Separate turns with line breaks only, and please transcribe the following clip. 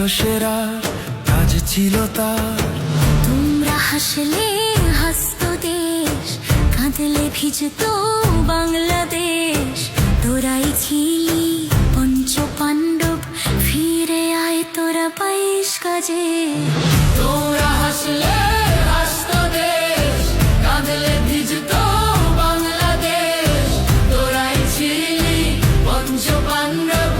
বিশ্ব সেরা কাজ ছিল তার।
তোমরা হাসলে হাসত দেশ কাঁদলে ভিজত বাংলাদেশ। তোরাই ছিলি পঞ্চ পাণ্ডব ফিরে আয় তোরা বাইশ কাজে।
তোমরা হাসলে হাসত দেশ কাঁদলে ভিজত বাংলাদেশ। তোরাই ছিলি পঞ্চ পাণ্ডব